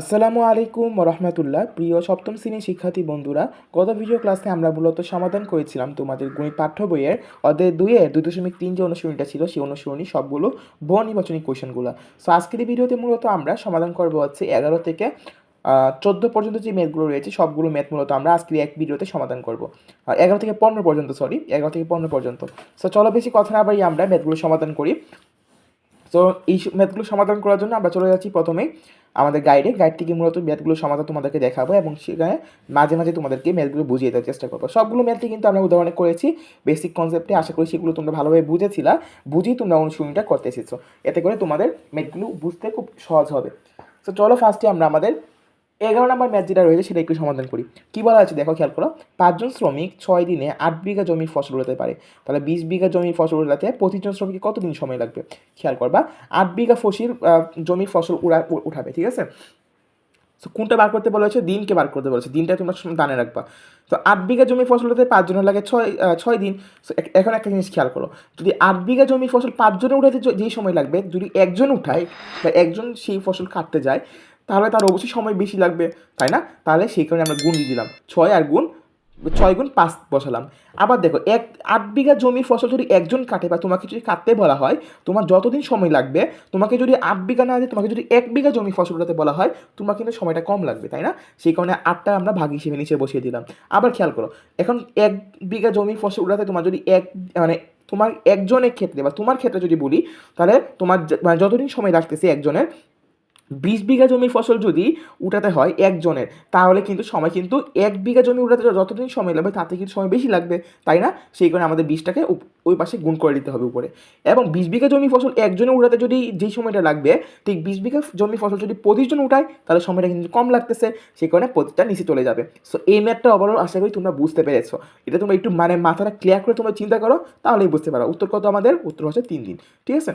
আসসালামু আলাইকুম রহমতুল্লাহ প্রিয় সপ্তম শ্রেণির শিক্ষার্থী বন্ধুরা, গত ভিডিও ক্লাসে আমরা মূলত সমাধান করেছিলাম তোমাদের গণিত পাঠ্য বইয়ের অধ্যায় দুইয়ের দুই দশমিক তিন যে অনুসরণীটা ছিল, সেই অনুসরণী সবগুলো বহু নির্বাচনী কোয়েশনগুলো সো আজকের ভিডিওতে মূলত আমরা সমাধান করব হচ্ছে এগারো থেকে চোদ্দ পর্যন্ত যে ম্যাথগুলো রয়েছে, সবগুলো ম্যাথ মূলত আমরা আজকের এক ভিডিওতে সমাধান করব। এগারো থেকে পনেরো পর্যন্ত সরি এগারো থেকে পনেরো পর্যন্ত। সো চলো বেশি কথা না বাড়ি আমরা ম্যাথগুলো সমাধান করি। তো এই ম্যাথগুলো সমাধান করার জন্য আমরা চলে যাচ্ছি প্রথমেই আমাদের গাইডে গাইড থেকে মূলত ম্যাথগুলো সমাধান তোমাদেরকে দেখাবো এবং সেখানে মাঝে মাঝে তোমাদেরকে ম্যাথগুলো বুঝিয়ে দেওয়ার চেষ্টা করব। সবগুলো ম্যাথই কিন্তু আমরা উদাহরণে করেছি। বেসিক কনসেপ্টে আশা করি সেগুলো তোমরা ভালোভাবে বুঝেছিলা। বুঝেই তোমরা অনুশীলনটা করতে এসেছ। এতে করে তোমাদের ম্যাথগুলো বুঝতে খুব সহজ হবে। তো চলো ফার্স্টে আমরা আমাদের এগারো নম্বর ম্যাথ যেটা রয়েছে সেটা একটু সমাধান করি। কী বলা আছে? দেখো, খেয়াল করো। পাঁচজন শ্রমিক ছয় দিনে আট বিঘা জমির ফসল উঠাতে পারে। তাহলে বিশ বিঘা জমির ফসল উঠাতে প্রতিজন শ্রমিকের কতদিন সময় লাগবে? খেয়াল করবা, আট বিঘা ফসিল জমির ফসল উড়া উঠাবে, ঠিক আছে? তো কোনটা বার করতে বলা হয়েছে? দিনকে বার করতে বলেছে দিনটা তোমরা দানে রাখবা। তো আট বিঘা জমি ফসল উঠাতে পাঁচজনের লাগে ছয় ছয় দিন। এখন একটা জিনিস খেয়াল করো। যদি আট বিঘা জমি ফসল পাঁচজনে উঠাতে যেই সময় লাগবে, যদি একজন উঠায় বা একজন সেই ফসল কাটতে যায় তাহলে তার অবশ্যই সময় বেশি লাগবে, তাই না? তাহলে সেই কারণে আমরা গুণ দিয়ে দিলাম। ছয় আর গুণ, ছয় গুণ পাঁচ বসালাম। আবার দেখো, এক, আট বিঘা জমির ফসল যদি একজন কাটে বা তোমাকে যদি কাটতে বলা হয়, তোমার যতদিন সময় লাগবে, তোমাকে যদি আট বিঘা না দিয়ে, তোমাকে যদি এক বিঘা জমি ফসল উঠাতে বলা হয়, তোমার কিন্তু সময়টা কম লাগবে, তাই না? সেই কারণে আটটা আমরা ভাগ হিসেবে নিচে বসিয়ে দিলাম। আবার খেয়াল করো, এখন এক বিঘা জমি ফসল উঠাতে তোমার যদি এক মানে তোমার একজনের ক্ষেত্রে বা তোমার ক্ষেত্রে যদি বলি, তাহলে তোমার মানে যতদিন সময় লাগতেছে একজনের বিশ বিঘা জমির ফসল যদি উঠাতে হয় একজনের, তাহলে কিন্তু সময় কিন্তু এক বিঘা জমি উঠাতে যতদিন সময় লাগবে তাতে কিন্তু সময় বেশি লাগবে, তাই না? সেই কারণে আমাদের বিশটাকে উপ- ওই পাশে গুণ করে দিতে হবে উপরে। এবং বিশ বিঘা জমি ফসল একজনে উঠাতে যদি যেই সময়টা লাগবে, ঠিক বিশ বিঘা জমি ফসল যদি পঁচিশজন উঠায়, তাহলে সময়টা কিন্তু কম লাগতেছে, সেই কারণে প্রতিটা নিচে চলে যাবে। সো এই ম্যাথটা ওভারঅল আশা করি তোমরা বুঝতে পেরেছ। এটা তোমরা একটু মানে মাথাটা ক্লিয়ার করে তোমরা চিন্তা করো, তাহলেই বুঝতে পারো। উত্তর কত আমাদের? উত্তর হচ্ছে তিন দিন। ঠিক আছে?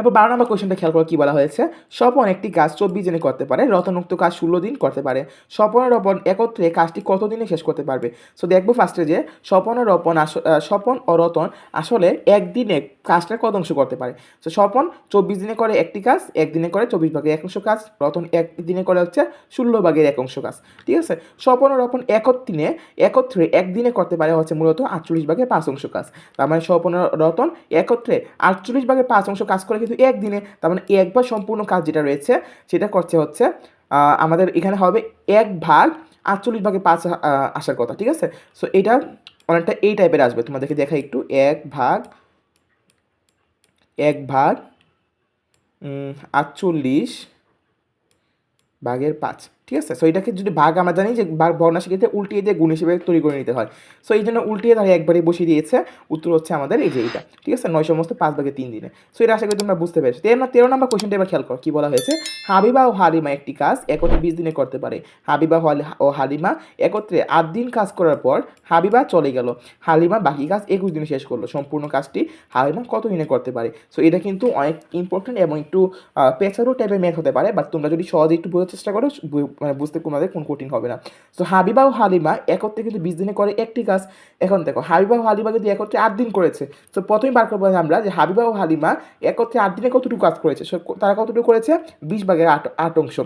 এবার বারো নম্বর কোয়েশ্চেনটা খেয়াল করো কী বলা হয়েছে? স্বপন একটি কাজ চব্বিশ দিনে করতে পারে রতনুক্ত কাজ ষোলো দিন করতে পারে। স্বপন রপন একত্রে কাজটি কত দিনে শেষ করতে পারবে? সো দেখব ফার্স্টে যে স্বপন ও রপন স্বপন ও রতন আসলে একদিনে কাজটা কত অংশ করতে পারে? সো স্বপন চব্বিশ দিনে করে একটি কাজ, একদিনে করে চব্বিশ ভাগের এক অংশ কাজ, রতন এক দিনে করে হচ্ছে ষোলো ভাগের এক অংশ কাজ। ঠিক আছে? স্বপন ও রপন একত্রিনে, একত্রে একদিনে করতে পারে হচ্ছে মূলত আটচল্লিশ ভাগের পাঁচ অংশ কাজ। তার মানে স্বপন রতন একত্রে আটচল্লিশ ভাগের পাঁচ অংশ কাজ করে কিন্তু একদিনে, তার মানে একবার সম্পূর্ণ কাজ যেটা রয়েছে, সেটা করছে হচ্ছে আমাদের এখানে হবে এক ভাগ আটচল্লিশ ভাগে পাঁচ আসার কথা, ঠিক আছে? সো এটা অনেকটা এই টাইপের আসবে, তোমাদেরকে দেখা একটু, এক ভাগ এক ভাগ আটচল্লিশ ভাগের পাঁচ। ঠিক আছে? সো এটাকে যদি ভাগ আমরা জানি যে ভাগ ভগ্নাংশকে উল্টিয়ে দিয়ে গুণ হিসেবে তৈরি করে নিতে হয়। সো এই জন্য উল্টিয়ে তারা একবারে বসিয়ে দিয়েছে। উত্তর হচ্ছে আমাদের এই যে এইটা। ঠিক আছে? নয় সমস্ত পাঁচ ভাগে তিন দিনে। সো এটা আশা করি তোমরা বুঝতে পেরেছ। তেরো তেরো নম্বর কোশ্চেনটা এবার খেয়াল করো। কি বলা হয়েছে? হাবিবা ও হালিমা একটি কাজ একত্রে বিশ দিনে করতে পারে। হাবিবা ও হালিমা একত্রে আট দিন কাজ করার পর হাবিবা চলে গেল। হালিমা বাকি কাজ একুশ দিনে শেষ করল। সম্পূর্ণ কাজটি হালিমা কত দিনে করতে পারে? সো এটা কিন্তু অনেক ইম্পর্টেন্ট এবং একটু পেঁচারো টাইপের ম্যাথ হতে পারে। বাট তোমরা যদি সহজে একটু বোঝার চেষ্টা করো মানে বুঝতে তোমাদের কোন কঠিন হবে না। সো হাবিবা ও হালিমা একত্রে কিন্তু বিশ দিনে করে একটি কাজ। এখন দেখো, হাবিবা ও হালিমা কিন্তু একত্রে আট দিন করেছে, তো প্রথমেই বার করব আমরা যে হাবিবা ও হালিমা একত্রে আট দিনে কতটুকু কাজ করেছে? তারা কতটুকু করেছে? বিশ ভাগের আট আট অংশ।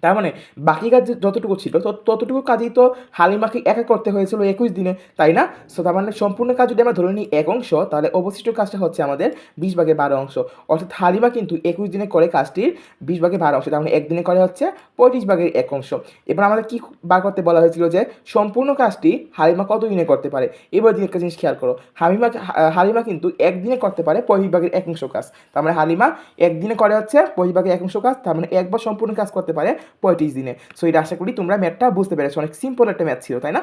তার মানে বাকি কাজ যতটুকু ছিল তত- ততটুকু কাজই তো হালিমাকে একা করতে হয়েছিল একুশ দিনে, তাই না? সো তার মানে সম্পূর্ণ কাজ যদি আমরা ধরে নিই এক অংশ, তাহলে অবশিষ্ট কাজটা হচ্ছে আমাদের বিশ ভাগে বারো অংশ। অর্থাৎ হালিমা কিন্তু একুশ দিনে করে কাজটির বিশ ভাগে বারো অংশ, তার মানে একদিনে করে হচ্ছে পঁয়ত্রিশ ভাগের এক অংশ। এবার আমাদের কী বার করতে বলা হয়েছিল যে সম্পূর্ণ কাজটি হালিমা কত দিনে করতে পারে? এবার দিন একটা জিনিস খেয়াল করো, হালিমা হালিমা কিন্তু একদিনে করতে পারে পঁয়ত্রিশ ভাগের এক অংশ কাজ। তার মানে হালিমা একদিনে করে হচ্ছে পঁয়ত্রিশ ভাগের এক অংশ কাজ, তার মানে একবার সম্পূর্ণ কাজ করতে পারে পঁয়ত্রিশ দিনে। সো এটা আশা করি তোমরা ম্যাথটা বুঝতে পেরেছ। অনেক সিম্পল একটা ম্যাথ ছিল, তাই না?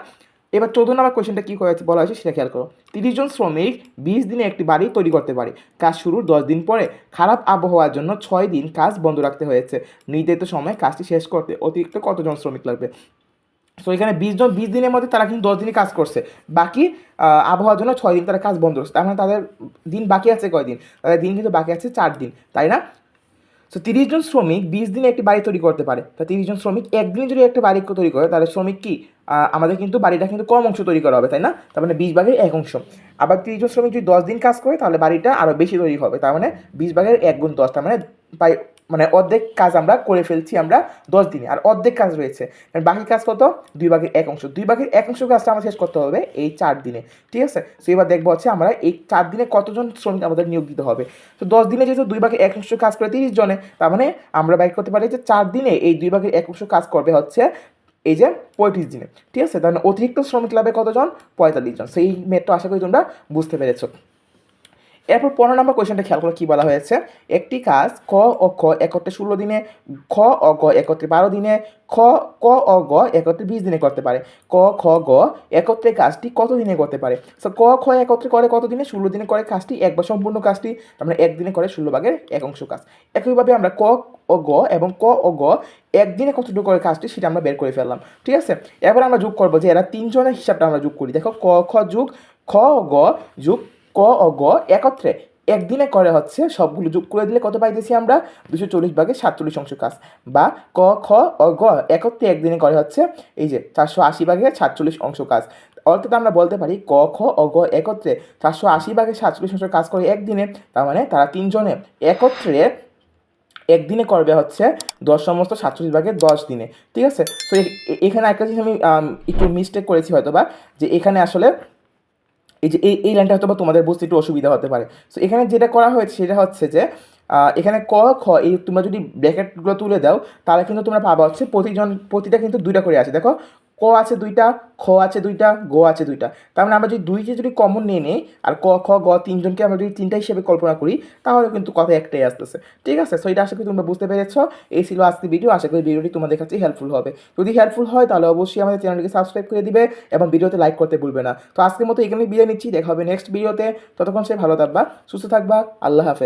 এবার চৌদ্দ নম্বর কোয়েশ্চেনটা কী বলা হয়েছে সেটা খেয়াল করো। তিরিশ জন শ্রমিক বিশ দিনে একটি বাড়ি তৈরি করতে পারে। কাজ শুরুর দশ দিন পরে খারাপ আবহাওয়ার জন্য ছয় দিন কাজ বন্ধ রাখতে হয়েছে। নির্ধারিত সময় কাজটি শেষ করতে অতিরিক্ত কতজন শ্রমিক লাগবে? সো এখানে বিশ জন বিশ দিনের মধ্যে তারা কিন্তু দশ দিনে কাজ করছে। বাকি আবহাওয়ার জন্য ছয় দিন তারা কাজ বন্ধ করছে। তার মানে তাদের দিন বাকি আছে কয়দিন? তাদের দিন কিন্তু বাকি আছে চার দিন, তাই না? সো তিরিশ জন শ্রমিক বিশ দিনে একটি বাড়ি তৈরি করতে পারে। তা তিরিশ জন শ্রমিক একদিনে যদি একটা বাড়ি তৈরি করে, তাহলে শ্রমিক কি? আমাদের কিন্তু বাড়িটা কিন্তু কম অংশ তৈরি করা হবে, তাই না? তার মানে বিশ ভাগের এক অংশ। আবার তিরিশ জন শ্রমিক যদি দশ দিন কাজ করে, তাহলে বাড়িটা আরও বেশি তৈরি হবে। তার মানে বিশ ভাগের এক গুণ দশ, তার মানে প্রায় মানে অর্ধেক কাজ আমরা করে ফেলছি আমরা দশ দিনে, আর অর্ধেক কাজ রয়েছে। বাকি কাজ কত? দুই ভাগের এক অংশ। দুই ভাগের এক অংশ কাজটা আমরা শেষ করতে হবে এই চার দিনে, ঠিক আছে? তো এবার দেখব হচ্ছে আমরা এই চার দিনে কতজন শ্রমিক আমাদের নিয়োগ দিতে হবে। তো দশ দিনে যেহেতু দুই ভাগের এক অংশ কাজ করে তিরিশ জনে, তার মানে আমরা বাইক করতে পারি যে চার দিনে এই দুই ভাগের এক অংশ কাজ করবে হচ্ছে এই যে পঁয়ত্রিশ দিনে, ঠিক আছে? তাহলে অতিরিক্ত শ্রমিক লাভে কতজন? পঁয়তাল্লিশ জন। সেই মেটটা আশা করি তোমরা বুঝতে পেরেছ। এরপর পনেরো নম্বর কোয়েশনটা খেয়াল করে কী বলা হয়েছে? একটি কাজ ক ও খ একত্রে ষোলো দিনে, খ অ গ একত্রে বারো দিনে, খ, ক অ গ একত্রে বিশ দিনে করতে পারে। ক, খ, গ একত্রে কাজটি কত দিনে করতে পারে? সো ক, খ একত্রে করে কত দিনে? ষোলো দিনে করে কাজটি একবার সম্পূর্ণ কাজটি, তার মানে একদিনে করে ষোলো ভাগের এক অংশ কাজ। একইভাবে আমরা ক ও গ এবং ক ও গ একদিনে কতটুকু করে কাজটি সেটা আমরা বের করে ফেললাম। ঠিক আছে? এবার আমরা যোগ করব যে এরা তিনজনের হিসাবটা আমরা যোগ করি। দেখো, ক, খ যোগ, খ গ যোগ ক ও গ একত্রে। একদিনে করে হচ্ছে সবগুলো যোগ করে দিলে কত পাইতেছি আমরা? দুশো চল্লিশ ভাগে সাতচল্লিশ অংশ কাজ। বা ক, খ অ গ একত্রে একদিনে করে হচ্ছে এই যে চারশো আশি ভাগে সাতচল্লিশ অংশ কাজ। অর্থাৎ আমরা বলতে পারি ক, খ ও গ একত্রে চারশো আশি ভাগে সাতচল্লিশ অংশ কাজ করে একদিনে। তার মানে তারা তিনজনে একত্রে একদিনে করবে হচ্ছে দশ সমস্ত সাতচল্লিশ ভাগের দশ দিনে। ঠিক আছে? তো এখানে একটা জিনিস আমি একটু মিস্টেক করেছি হয়তো বা যে এখানে আসলে এই যে, এই এই লাইনটা হয়তো বা তোমাদের বুঝতে একটু অসুবিধা হতে পারে। সো এখানে যেটা করা হয়েছে, সেটা হচ্ছে যে এখানে ক, খ, এই তোমরা যদি ব্র্যাকেটগুলো তুলে দাও, তাহলে কিন্তু তোমরা পাবা হচ্ছে প্রতিজন, প্রতিটা কিন্তু দুইটা করে আছে। দেখো আছে দুইটা, খ আছে দুইটা, গ আছে দুইটা। তার মানে আমরা যদি দুইকে যদি কমন নিয়ে নিই, আর ক, খ, গ তিনজনকে আমরা যদি তিনটা হিসেবে কল্পনা করি, তাহলে কিন্তু কথা একটাই আসতেছে। ঠিক আছে? সো এটা আশা করি তোমরা বুঝতে পেরেছ। এই ছিল আজকে ভিডিও আশা করি ভিডিওটি তোমাদের কাছে হেল্পফুল হবে। যদি হেল্পফুল হয়, তাহলে অবশ্যই আমাদের চ্যানেলটিকে সাবস্ক্রাইব করে দিবে এবং ভিডিওতে লাইক করতে ভুলবে না। তো আজকের মতো এখানে বিদায় নিচ্ছি। দেখা হবে নেক্সট ভিডিওতে ততক্ষণ সে ভালো থাকবা, সুস্থ থাকবা। আল্লাহ হাফেজ।